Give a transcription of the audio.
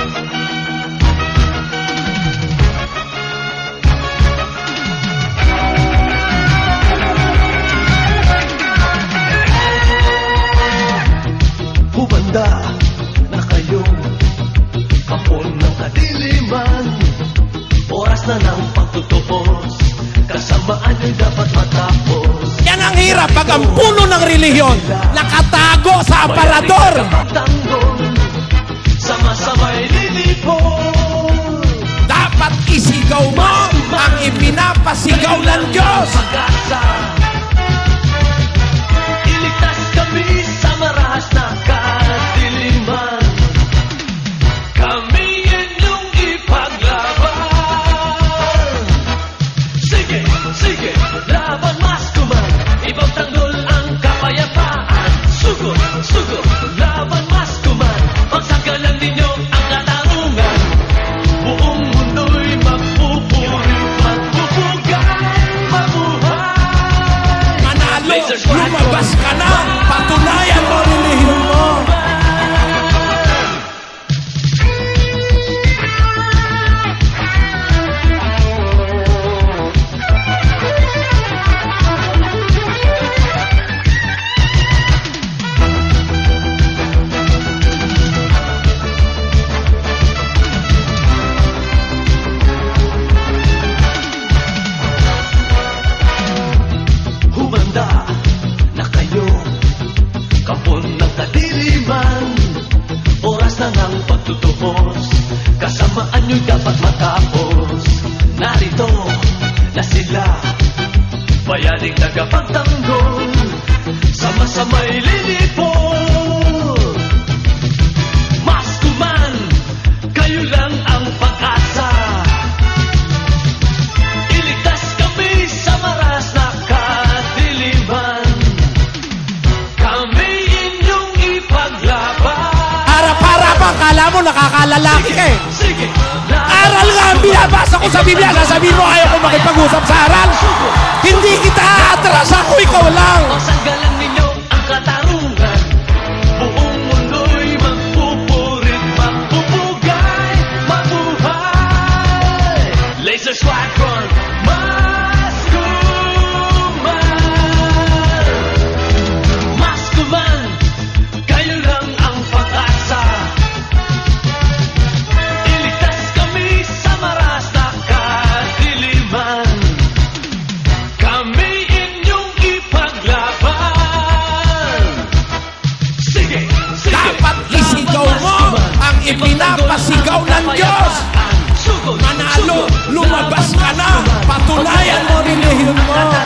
Humanda na kayong kapon ng kadiliman Oras na ng pagtutupos Kasamaan nyo'y dapat matapos Yan ang hirap pag ang puno ng relihiyon nakatago sa aparador. Isigaw mo ang ipinapasigaw ng Diyos. Pag-asa Pluma. Ng pagtutubos Kasamaan nyo'y dapat matapos. Narito na sila Bayaning tagapagtanggol Sama-sama'y lilipon Harap-harap ang kala mo nakakalalaki ka eh. Sige, Aral nga ang binabasa ko sa Biblia. Sasabihin mo ayaw ko makipag-usap sa aral. Hindi kita aatras ako, ikaw lang. Manalo, Luma Baskala, Patunayan mo rin na